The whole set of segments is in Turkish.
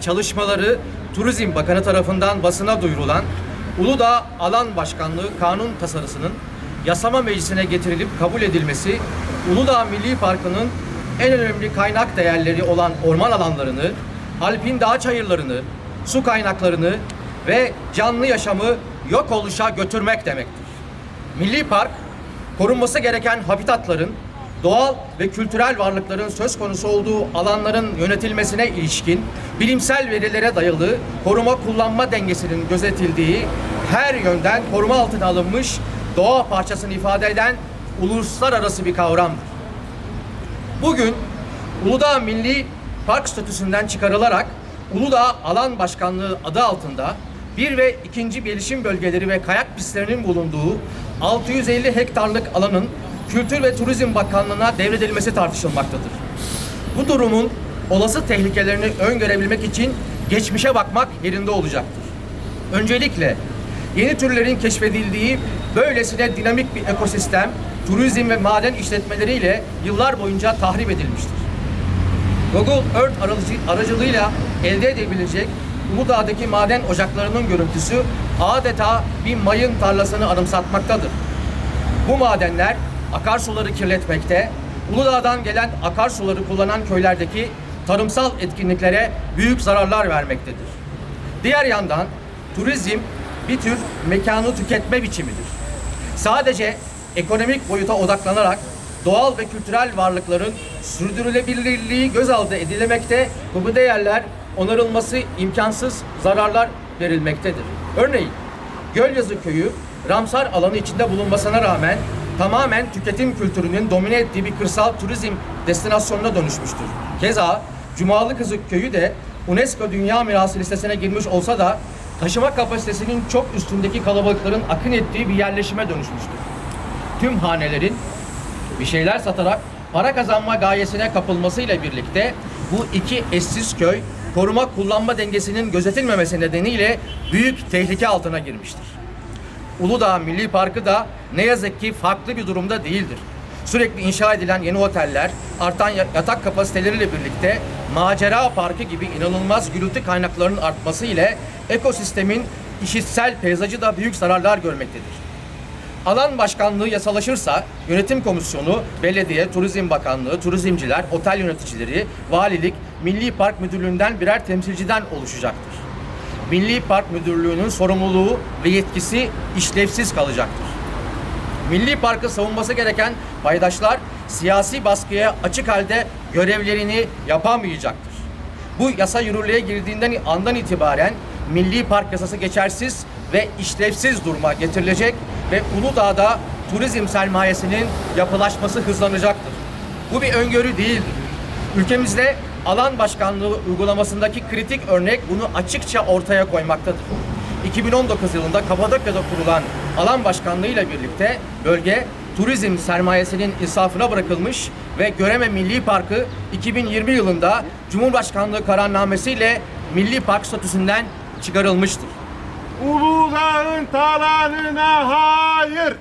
çalışmaları Turizm Bakanı tarafından basına duyurulan Uludağ Alan Başkanlığı kanun tasarısının yasama meclisine getirilip kabul edilmesi Uludağ Milli Parkı'nın en önemli kaynak değerleri olan orman alanlarını, alpin dağ çayırlarını, su kaynaklarını ve canlı yaşamı yok oluşa götürmek demektir. Milli Park, korunması gereken habitatların, doğal ve kültürel varlıkların söz konusu olduğu alanların yönetilmesine ilişkin bilimsel verilere dayalı koruma kullanma dengesinin gözetildiği her yönden koruma altına alınmış doğa parçasını ifade eden uluslararası bir kavramdır. Bugün Uludağ Milli Park statüsünden çıkarılarak Uludağ Alan Başkanlığı adı altında bir ve ikinci gelişim bölgeleri ve kayak pistlerinin bulunduğu 650 hektarlık alanın Kültür ve Turizm Bakanlığı'na devredilmesi tartışılmaktadır. Bu durumun olası tehlikelerini öngörebilmek için geçmişe bakmak yerinde olacaktır. Öncelikle yeni türlerin keşfedildiği böylesine dinamik bir ekosistem turizm ve maden işletmeleriyle yıllar boyunca tahrip edilmiştir. Google Earth aracı- aracılığıyla elde edebilecek Uludağ'daki maden ocaklarının görüntüsü adeta bir mayın tarlasını anımsatmaktadır. Bu madenler akarsuları kirletmekte, Uludağ'dan gelen akarsuları kullanan köylerdeki tarımsal etkinliklere büyük zararlar vermektedir. Diğer yandan turizm bir tür mekanı tüketme biçimidir. Sadece ekonomik boyuta odaklanarak doğal ve kültürel varlıkların sürdürülebilirliği göz ardı edilemekte bu değerler onarılması imkansız zararlar verilmektedir. Örneğin Gölyazı köyü Ramsar alanı içinde bulunmasına rağmen tamamen tüketim kültürünün domine ettiği bir kırsal turizm destinasyonuna dönüşmüştür. Keza Cumalı Kızık köyü de UNESCO Dünya Mirası listesine girmiş olsa da taşıma kapasitesinin çok üstündeki kalabalıkların akın ettiği bir yerleşime dönüşmüştür. Tüm hanelerin bir şeyler satarak para kazanma gayesine kapılmasıyla birlikte bu iki eşsiz köy koruma kullanma dengesinin gözetilmemesi nedeniyle büyük tehlike altına girmiştir. Uludağ Milli Parkı da ne yazık ki farklı bir durumda değildir. Sürekli inşa edilen yeni oteller, artan ya- yatak kapasiteleriyle birlikte macera parkı gibi inanılmaz gürültü kaynaklarının artması ile ekosistemin işitsel peyzajı da büyük zararlar görmektedir. Alan başkanlığı yasalaşırsa yönetim komisyonu, belediye, turizm bakanlığı, turizmciler, otel yöneticileri, valilik, milli park müdürlüğünden birer temsilciden oluşacaktır. Milli Park Müdürlüğü'nün sorumluluğu ve yetkisi işlevsiz kalacaktır. Milli Park'ı savunması gereken paydaşlar siyasi baskıya açık halde görevlerini yapamayacaktır. Bu yasa yürürlüğe girdiğinden andan itibaren Milli Park yasası geçersiz ve işlevsiz duruma getirilecek ve Uludağ'da turizm sermayesinin yapılaşması hızlanacaktır. Bu bir öngörü değildir. Ülkemizde alan başkanlığı uygulamasındaki kritik örnek bunu açıkça ortaya koymaktadır. 2019 yılında Kapadokya'da kurulan alan başkanlığı ile birlikte bölge turizm sermayesinin insafına bırakılmış ve Göreme Milli Parkı 2020 yılında Cumhurbaşkanlığı kararnamesiyle Milli Park statüsünden çıkarılmıştır. Uludağ'ın talanına hayır.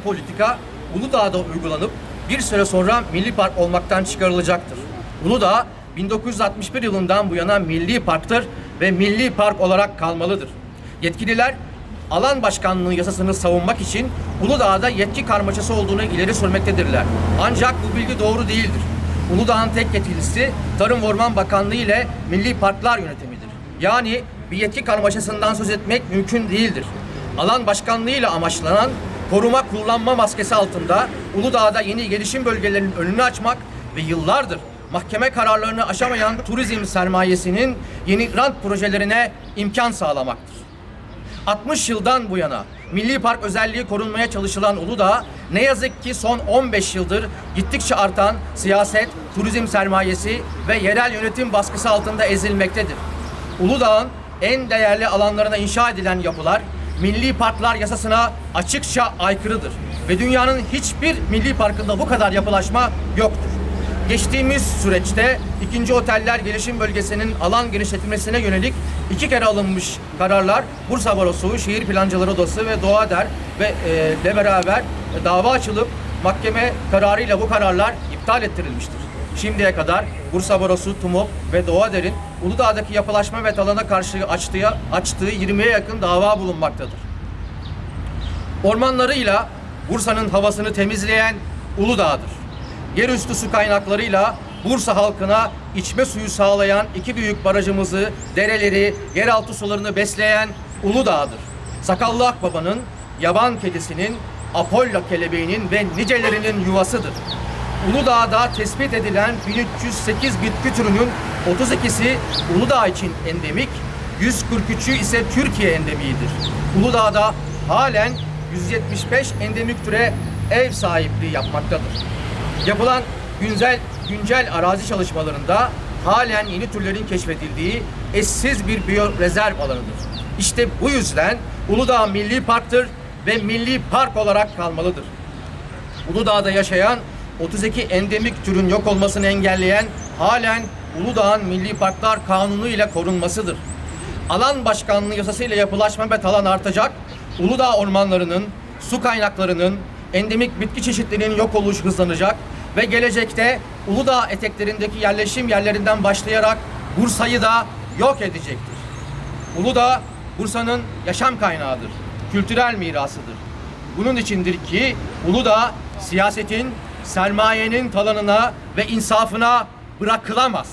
Aynı politika Uludağ'da uygulanıp bir süre sonra milli park olmaktan çıkarılacaktır. Uludağ 1961 yılından bu yana milli parktır ve milli park olarak kalmalıdır. Yetkililer alan başkanlığı yasasını savunmak için Uludağ'da yetki karmaşası olduğunu ileri sürmektedirler. Ancak bu bilgi doğru değildir. Uludağ'ın tek yetkilisi Tarım ve Orman Bakanlığı ile Milli Parklar Yönetimidir. Yani bir yetki karmaşasından söz etmek mümkün değildir. Alan başkanlığıyla amaçlanan koruma kullanma maskesi altında Uludağ'da yeni gelişim bölgelerinin önünü açmak ve yıllardır mahkeme kararlarını aşamayan turizm sermayesinin yeni rant projelerine imkan sağlamaktır. 60 yıldan bu yana milli park özelliği korunmaya çalışılan Uludağ ne yazık ki son 15 yıldır gittikçe artan siyaset, turizm sermayesi ve yerel yönetim baskısı altında ezilmektedir. Uludağ'ın en değerli alanlarına inşa edilen yapılar Milli Parklar Yasasına açıkça aykırıdır ve dünyanın hiçbir milli parkında bu kadar yapılaşma yoktur. Geçtiğimiz süreçte ikinci oteller gelişim bölgesinin alan genişletilmesine yönelik iki kere alınmış kararlar Bursa Barosu, Şehir Plancıları Odası ve Doğa Der ve e, ile beraber dava açılıp mahkeme kararıyla bu kararlar iptal ettirilmiştir. Şimdiye kadar Bursa Barosu, TUMOP ve Doğader'in Uludağ'daki yapılaşma ve talana karşı açtığı, açtığı 20'ye yakın dava bulunmaktadır. Ormanlarıyla Bursa'nın havasını temizleyen Uludağ'dır. Yerüstü su kaynaklarıyla Bursa halkına içme suyu sağlayan iki büyük barajımızı, dereleri, yeraltı sularını besleyen Uludağ'dır. Sakallı Akbaba'nın, yaban kedisinin, Apollo kelebeğinin ve nicelerinin yuvasıdır. Uludağ'da tespit edilen 1308 bitki türünün 32'si Uludağ için endemik, 143'ü ise Türkiye endemiğidir. Uludağ'da halen 175 endemik türe ev sahipliği yapmaktadır. Yapılan güncel, güncel arazi çalışmalarında halen yeni türlerin keşfedildiği eşsiz bir biyorezerv alanıdır. İşte bu yüzden Uludağ Milli Park'tır ve milli park olarak kalmalıdır. Uludağ'da yaşayan 32 endemik türün yok olmasını engelleyen halen Uludağ'ın Milli Parklar Kanunu ile korunmasıdır. Alan başkanlığı yasasıyla yapılaşma ve talan artacak, Uludağ ormanlarının, su kaynaklarının, endemik bitki çeşitlerinin yok oluşu hızlanacak ve gelecekte Uludağ eteklerindeki yerleşim yerlerinden başlayarak Bursa'yı da yok edecektir. Uludağ, Bursa'nın yaşam kaynağıdır, kültürel mirasıdır. Bunun içindir ki Uludağ siyasetin, sermayenin talanına ve insafına bırakılamaz.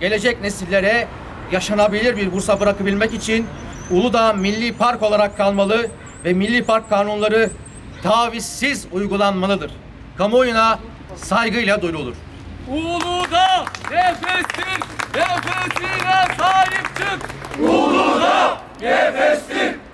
Gelecek nesillere yaşanabilir bir Bursa bırakabilmek için Uludağ Milli Park olarak kalmalı ve Milli Park kanunları tavizsiz uygulanmalıdır. Kamuoyuna saygıyla duyurulur. Uludağ nefestir, nefesine sahip çık. Talan başkanlığını